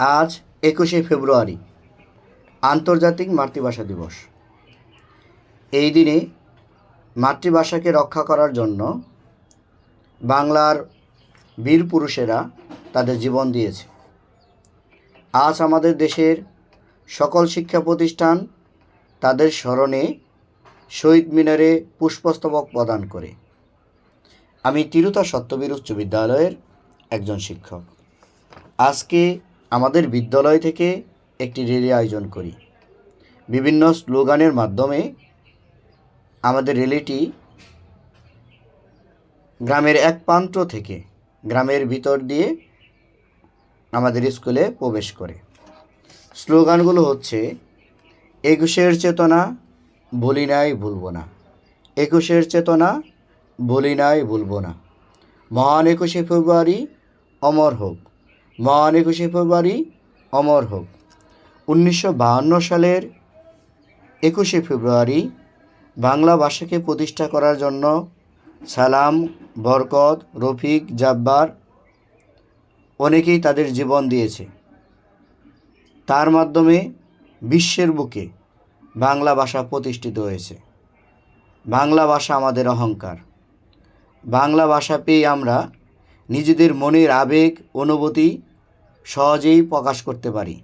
আজ একুশে ফেব্রুয়ারি, আন্তর্জাতিক মাতৃভাষা দিবস। এই দিনে মাতৃভাষাকে রক্ষা করার জন্য বাংলার বীর পুরুষেরা তাদের জীবন দিয়েছে। আজ আমাদের দেশের সকল শিক্ষা প্রতিষ্ঠান তাদের স্মরণে শহীদ মিনারে পুষ্পস্তবক প্রদান করে। আমি তিরুতা সত্যবীর উচ্চ বিদ্যালয়ের একজন শিক্ষক। আজকে আমাদের বিদ্যালয় থেকে একটি র্যালি আয়োজন করি। বিভিন্ন স্লোগানের মাধ্যমে আমাদের র্যালিটি গ্রামের এক প্রান্ত থেকে গ্রামের ভিতর দিয়ে আমাদের স্কুলে প্রবেশ করে। স্লোগানগুলো হচ্ছে, একুশের চেতনা বলি নাই ভুলব না। একুশের চেতনা বলি নাই ভুলব না। মহান একুশে ফেব্রুয়ারি অমর হোক। মহান একুশে ফেব্রুয়ারি, অমর হোক। উনিশশো সালের একুশে ফেব্রুয়ারি বাংলা ভাষাকে প্রতিষ্ঠা করার জন্য সালাম, বরকত, রফিক, জাব্বার অনেকেই তাদের জীবন দিয়েছে। তার মাধ্যমে বিশ্বের বুকে বাংলা ভাষা প্রতিষ্ঠিত হয়েছে। বাংলা ভাষা আমাদের অহংকার। বাংলা ভাষা পেয়ে আমরা নিজেদের মনের আবেগ, অনুভূতি সহজেই প্রকাশ করতে পারি।